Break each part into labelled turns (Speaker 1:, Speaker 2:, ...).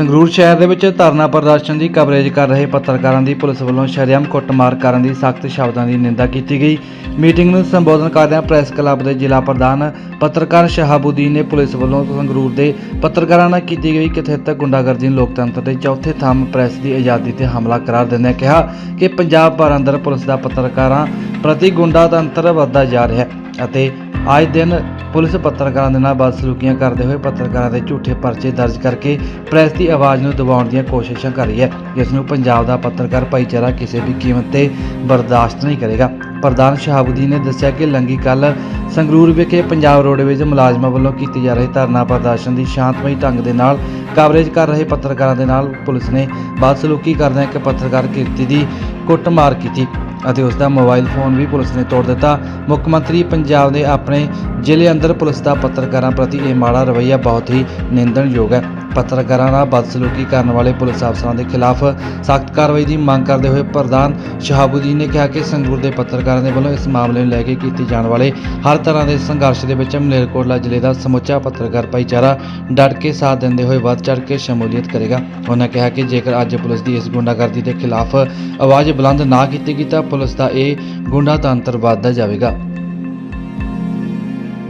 Speaker 1: ਸੰਗਰੂਰ ਸ਼ਹਿਰ ਦੇ ਵਿੱਚ ਧਰਨਾ ਪ੍ਰਦਰਸ਼ਨ ਦੀ ਕਵਰੇਜ ਕਰ ਰਹੇ ਪੱਤਰਕਾਰਾਂ ਦੀ ਪੁਲਿਸ ਵੱਲੋਂ ਸ਼ਰੇਆਮ ਕੁੱਟਮਾਰ ਕਰਨ ਦੀ ਸਖਤ ਸ਼ਬਦਾਂ ਦੀ ਨਿੰਦਾ ਕੀਤੀ ਗਈ। ਮੀਟਿੰਗ ਨੂੰ ਸੰਬੋਧਨ ਕਰਦਿਆਂ ਪ੍ਰੈਸ ਕਲੱਬ ਦੇ ਜ਼ਿਲ੍ਹਾ ਪ੍ਰਧਾਨ ਪੱਤਰਕਾਰ ਸ਼ਹਾਬੂਦੀਨ ਨੇ ਪੁਲਿਸ ਵੱਲੋਂ ਸੰਗਰੂਰ ਦੇ ਪੱਤਰਕਾਰਾਂ ਨਾਲ ਕੀਤੀ ਗਈ ਕਥਿਤ ਗੁੰਡਾਗਰਦੀ ਨੂੰ ਲੋਕਤੰਤਰ ਦੇ ਚੌਥੇ ਥੰਮ ਪ੍ਰੈਸ ਦੀ ਆਜ਼ਾਦੀ ਤੇ ਹਮਲਾ ਕਰਾਰ ਦਿੰਦਿਆਂ ਕਿਹਾ ਕਿ ਪੰਜਾਬ ਭਰ ਅੰਦਰ ਪੁਲਿਸ ਦਾ ਪੱਤਰਕਾਰਾਂ ਪ੍ਰਤੀ ਗੁੰਡਾਤੰਤਰ ਵੱਧਦਾ ਜਾ ਰਿਹਾ ਹੈ ਅਤੇ ਅੱਜ ਦਿਨ ਪੁਲਿਸ ਪੱਤਰਕਾਰਾਂ ਦੇ ਨਾਲ ਬਦਸਲੂਕੀਆਂ ਕਰਦੇ ਹੋਏ ਪੱਤਰਕਾਰਾਂ ਦੇ ਝੂਠੇ ਪਰਚੇ ਦਰਜ ਕਰਕੇ ਪ੍ਰੈਸ ਦੀ ਆਵਾਜ਼ ਨੂੰ ਦਬਾਉਣ ਦੀਆਂ ਕੋਸ਼ਿਸ਼ਾਂ ਕਰ ਰਹੀ ਹੈ, ਜਿਸ ਨੂੰ ਪੰਜਾਬ ਦਾ ਪੱਤਰਕਾਰ ਭਾਈਚਾਰਾ ਕਿਸੇ ਵੀ ਕੀਮਤ ਤੇ ਬਰਦਾਸ਼ਤ ਨਹੀਂ ਕਰੇਗਾ। ਪ੍ਰਧਾਨ ਸ਼ਹਾਬੁਦੀਨ ਨੇ ਦੱਸਿਆ ਕਿ ਲੰਗੀ ਕੱਲ ਸੰਗਰੂਰ ਵਿਖੇ ਪੰਜਾਬ ਰੋਡਵੇਜ਼ ਮੁਲਾਜ਼ਮਾਂ ਵੱਲੋਂ ਕੀਤੀ ਜਾ ਰਹੀ ਧਰਨਾ ਪ੍ਰਦਰਸ਼ਨ ਦੀ ਸ਼ਾਂਤਮਈ ਢੰਗ ਦੇ ਨਾਲ ਕਵਰੇਜ ਕਰ ਰਹੇ ਪੱਤਰਕਾਰਾਂ ਦੇ ਨਾਲ ਪੁਲਿਸ ਨੇ ਬਦਸਲੂਕੀ ਕਰਦਿਆਂ ਇੱਕ ਪੱਤਰਕਾਰ ਕੀਰਤੀ ਦੀ ਕੁੱਟਮਾਰ ਕੀਤੀ। ਅਤੇ ਉਸ ਦਾ ਮੋਬਾਈਲ ਫੋਨ ਵੀ ਪੁਲਿਸ ਨੇ ਤੋੜ ਦਿੱਤਾ। ਮੁੱਖ ਮੰਤਰੀ ਪੰਜਾਬ ਦੇ ਆਪਣੇ ਜ਼ਿਲ੍ਹੇ ਅੰਦਰ ਪੁਲਿਸ ਦਾ ਪੱਤਰਕਾਰਾਂ ਪ੍ਰਤੀ ਇਹ ਮਾੜਾ ਰਵੱਈਆ ਬਹੁਤ ਹੀ ਨਿੰਦਣਯੋਗ ਹੈ। ਪੱਤਰਕਾਰਾਂ ਨਾਲ ਬਦਸਲੂਕੀ ਕਰਨ ਵਾਲੇ ਪੁਲਿਸ ਅਫਸਰਾਂ ਦੇ ਖਿਲਾਫ ਸਖਤ ਕਾਰਵਾਈ ਦੀ ਮੰਗ ਕਰਦੇ ਹੋਏ ਪ੍ਰਧਾਨ ਸ਼ਹਾਬੂਦੀਨ ਨੇ ਕਿਹਾ ਕਿ ਸੰਗਰੂਰ ਦੇ ਪੱਤਰਕਾਰਾਂ ਦੇ ਵੱਲੋਂ ਇਸ ਮਾਮਲੇ ਨੂੰ ਲੈ ਕੇ ਕੀਤੇ ਜਾਣ ਵਾਲੇ ਹਰ ਤਰ੍ਹਾਂ ਦੇ ਸੰਘਰਸ਼ ਦੇ ਵਿੱਚ ਮਲੇਰਕੋਟਲਾ ਜ਼ਿਲ੍ਹੇ ਦਾ ਸਮੁੱਚਾ ਪੱਤਰਕਾਰ ਭਾਈਚਾਰਾ ਡਟ ਕੇ ਸਾਥ ਦਿੰਦੇ ਹੋਏ ਵੱਧ ਚੜ੍ਹ ਕੇ ਸ਼ਮੂਲੀਅਤ ਕਰੇਗਾ। ਉਹਨਾਂ ਕਿਹਾ ਕਿ ਜੇਕਰ ਅੱਜ ਪੁਲਿਸ ਦੀ ਇਸ ਗੁੰਡਾਗਰਦੀ ਦੇ ਖਿਲਾਫ ਆਵਾਜ਼ ਬੁਲੰਦ ਨਾ ਕੀਤੀ ਗਈ ਤਾਂ ਪੁਲਿਸ ਦਾ ਇਹ ਗੁੰਡਾਤੰਤਰ ਵੱਧਦਾ ਜਾਵੇਗਾ।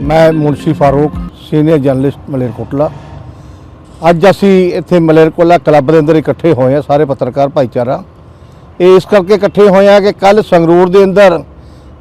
Speaker 2: ਮੈਂ ਮੁਨਸ਼ੀ ਫਾਰੂਕ, ਸੀਨੀਅਰ ਜਰਨਲਿਸਟ ਮਲੇਰਕੋਟਲਾ। ਅੱਜ ਅਸੀਂ ਇੱਥੇ ਮਲੇਰਕੋਲਾ ਕਲੱਬ ਦੇ ਅੰਦਰ ਇਕੱਠੇ ਹੋਏ ਹਾਂ, ਸਾਰੇ ਪੱਤਰਕਾਰ ਭਾਈਚਾਰਾ। ਇਹ ਇਸ ਕਰਕੇ ਇਕੱਠੇ ਹੋਏ ਹਾਂ ਕਿ ਕੱਲ ਸੰਗਰੂਰ ਦੇ ਅੰਦਰ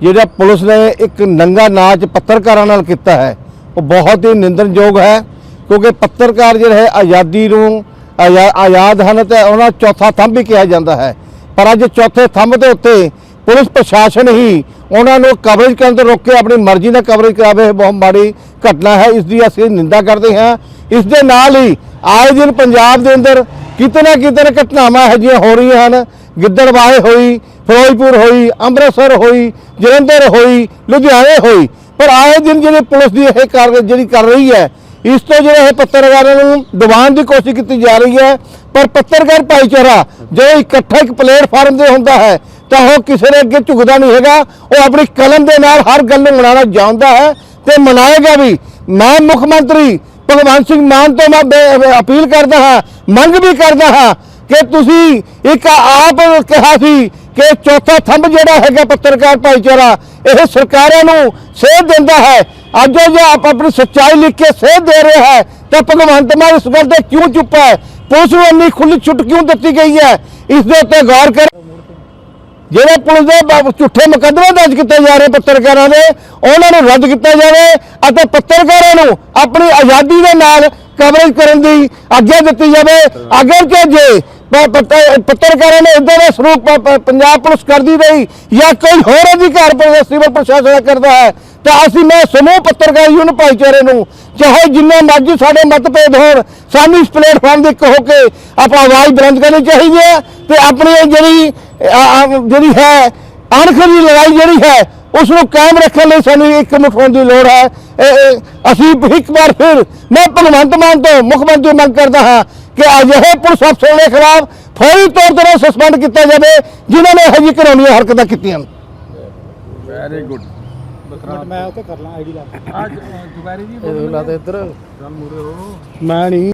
Speaker 2: ਜਿਹੜਾ ਪੁਲਿਸ ਨੇ ਇੱਕ ਨੰਗਾ ਨਾਚ ਪੱਤਰਕਾਰਾਂ ਨਾਲ ਕੀਤਾ ਹੈ, ਉਹ ਬਹੁਤ ਹੀ ਨਿੰਦਣਯੋਗ ਹੈ, ਕਿਉਂਕਿ ਪੱਤਰਕਾਰ ਜਿਹੜੇ ਹੈ ਆਜ਼ਾਦੀ ਨੂੰ ਆਜ਼ਾ- ਆਜ਼ਾਦ ਹਨ ਤੇ ਉਹਨਾਂ ਦਾ ਚੌਥਾ ਥੰਮ ਵੀ ਕਿਹਾ ਜਾਂਦਾ ਹੈ। ਪਰ ਅੱਜ ਚੌਥੇ ਥੰਮ ਦੇ ਉੱਤੇ ਪੁਲਿਸ ਪ੍ਰਸ਼ਾਸਨ ਹੀ ਉਹਨਾਂ ਨੂੰ ਕਵਰੇਜ ਕਰਨ ਤੋਂ ਰੋਕ ਕੇ ਆਪਣੀ ਮਰਜ਼ੀ ਨਾਲ ਕਵਰੇਜ ਕਰਾਵੇ, ਇਹ ਬਹੁਤ ਮਾੜੀ ਘਟਨਾ ਹੈ, ਇਸ ਦੀ ਅਸੀਂ ਨਿੰਦਾ ਕਰਦੇ ਹਾਂ। ਇਸ ਦੇ ਨਾਲ ਹੀ ਆਏ ਦਿਨ ਪੰਜਾਬ ਦੇ ਅੰਦਰ ਕਿਤੇ ਨਾ ਕਿਤੇ ਨਾ ਘਟਨਾਵਾਂ ਇਹੋ ਜਿਹੀਆਂ ਹੋ ਰਹੀਆਂ ਹਨ। ਗਿੱਦੜਵਾਹੇ ਹੋਈ, ਫਿਰੋਜ਼ਪੁਰ ਹੋਈ, ਅੰਮ੍ਰਿਤਸਰ ਹੋਈ, ਜਲੰਧਰ ਹੋਈ, ਲੁਧਿਆਣੇ ਹੋਈ। ਪਰ ਆਏ ਦਿਨ ਜਿਹੜੀ ਪੁਲਿਸ ਦੀ ਇਹ ਕਾਰਵਾਈ ਜਿਹੜੀ ਕਰ ਰਹੀ ਹੈ, ਇਸ ਤੋਂ ਜਿਹੜਾ ਇਹ ਪੱਤਰਕਾਰਾਂ ਨੂੰ ਦਬਾਉਣ ਦੀ ਕੋਸ਼ਿਸ਼ ਕੀਤੀ ਜਾ ਰਹੀ ਹੈ, ਪਰ ਪੱਤਰਕਾਰ ਭਾਈਚਾਰਾ ਜਦੋਂ ਇਕੱਠਾ ਇੱਕ ਪਲੇਟਫਾਰਮ ਤੇ ਹੁੰਦਾ ਹੈ ਤਾਂ ਉਹ ਕਿਸੇ ਦੇ ਅੱਗੇ ਝੁਕਦਾ ਨਹੀਂ ਹੈਗਾ। ਉਹ ਆਪਣੀ ਕਲਮ ਦੇ ਨਾਲ ਹਰ ਗੱਲ ਨੂੰ ਮਨਾਉਣਾ ਜਾਣਦਾ ਹੈ ਤੇ ਮਨਾਏਗਾ ਵੀ। ਮੈਂ ਮੁੱਖ ਮੰਤਰੀ ਭਗਵੰਤ ਸਿੰਘ ਮਾਨ ਤੋਂ ਮੈਂ ਅਪੀਲ ਕਰਦਾ ਹਾਂ, ਮੰਗ ਵੀ ਕਰਦਾ ਹਾਂ ਕਿ ਤੁਸੀਂ ਇੱਕ ਆਪ ਕਿਹਾ ਸੀ ਕਿ ਚੌਥਾ ਥੰਬ ਜਿਹੜਾ ਹੈਗਾ ਪੱਤਰਕਾਰ ਭਾਈਚਾਰਾ, ਇਹ ਸਰਕਾਰਾਂ ਨੂੰ ਸੇਧ ਦਿੰਦਾ ਹੈ। ਅੱਜ ਉਹ ਜੇ ਆਪ ਆਪਣੀ ਸੱਚਾਈ ਲਿਖ ਕੇ ਸੇਧ ਦੇ ਰਿਹਾ ਹੈ, ਤਾਂ ਭਗਵੰਤ ਮਾਨ ਇਸ ਗੱਲ ਤੇ ਕਿਉਂ ਚੁੱਪ ਹੈ? ਪੁਲਿਸ ਨੂੰ ਇੰਨੀ ਖੁੱਲੀ ਛੁੱਟ ਕਿਉਂ ਦਿੱਤੀ ਗਈ ਹੈ? ਇਸ ਦੇ ਉੱਤੇ ਗੌਰ ਕਰ ਜਿਹੜੇ ਪੁਲਿਸ ਦੇ ਬ- ਝੂਠੇ ਮੁਕੱਦਮੇ ਦਰਜ ਕੀਤੇ ਜਾ ਰਹੇ ਪੱਤਰਕਾਰਾਂ ਦੇ, ਉਹਨਾਂ ਨੂੰ ਰੱਦ ਕੀਤਾ ਜਾਵੇ ਅਤੇ ਪੱਤਰਕਾਰਾਂ ਨੂੰ ਆਪਣੀ ਆਜ਼ਾਦੀ ਦੇ ਨਾਲ ਕਵਰੇਜ ਕਰਨ ਦੀ ਆਗਿਆ ਦਿੱਤੀ ਜਾਵੇ। ਅਗਰ ਕਿ ਜੇ ਪ- ਪੱਤ- ਪੱਤਰਕਾਰਾਂ ਨੇ ਇਦਾਂ ਦਾ ਸਰੂਪ ਪ- ਪ- ਪੰਜਾਬ ਪੁਲਿਸ ਕਰਦੀ ਰਹੀ ਜਾਂ ਕੋਈ ਹੋਰ ਅਧਿਕਾਰ ਪੁਲਿਸ ਸਿਵਲ ਪ੍ਰਸ਼ਾਸਨ ਕਰਦਾ ਹੈ, ਤਾਂ ਅਸੀਂ ਮੈਂ ਸਮੂਹ ਪੱਤਰਕਾਰ ਯੂਨੀਅਨ ਭਾਈਚਾਰੇ ਨੂੰ, ਚਾਹੇ ਜਿੰਨੇ ਮਰਜ਼ੀ ਸਾਡੇ ਮਤਭੇਦ ਹੋਣ, ਸਾਨੂੰ ਇਸ ਪਲੇਟਫਾਰਮ ਦੇ ਇੱਕ ਹੋ ਕੇ ਆਪਾਂ ਆਵਾਜ਼ ਬੁਲੰਦ ਕਰਨੀ ਚਾਹੀਦੀ ਹੈ ਤੇ ਆਪਣੀ ਇਹ ਜਿਹੜੀ ਜਿਹੜੀ ਹੈ ਅਣਖ ਦੀ ਲੜਾਈ ਜਿਹੜੀ ਹੈ ਉਸ ਨੂੰ ਕਾਇਮ ਰੱਖਣ ਲਈ ਸਾਨੂੰ ਇੱਕ ਮੁੱਖ ਹੋਣ ਦੀ ਲੋੜ ਹੈ। ਅਸੀਂ ਇੱਕ ਵਾਰ ਫਿਰ ਮੈਂ ਭਗਵੰਤ ਮਾਨ ਤੋਂ ਮੁੱਖ ਮੰਤਰੀ ਮੰਗ ਕਰਦਾ ਹਾਂ ਕਿ ਅਜਿਹੇ ਪੁਲਿਸ ਅਫਸਰਾਂ ਦੇ ਖਿਲਾਫ ਫੌਰੀ ਤੌਰ ਤੇ ਸਸਪੈਂਡ ਕੀਤਾ ਜਾਵੇ ਜਿਨ੍ਹਾਂ ਨੇ ਇਹੋ ਜਿਹੀ ਘਿਨੌਣੀਆਂ ਹਰਕਤਾਂ ਕੀਤੀਆਂ
Speaker 3: ਵੈਰੀ ਗੁੱਡ
Speaker 4: ਮੈਂ ਉੱਥੇ ਕਰ ਲਾਂ ਆਈਡੀ ਲਾ
Speaker 3: ਅੱਜ ਦੁਬਾਰੇ ਜੀ
Speaker 4: ਲਾ ਤੇ ਇੱਧਰ। ਮੈਂ ਨਹੀਂ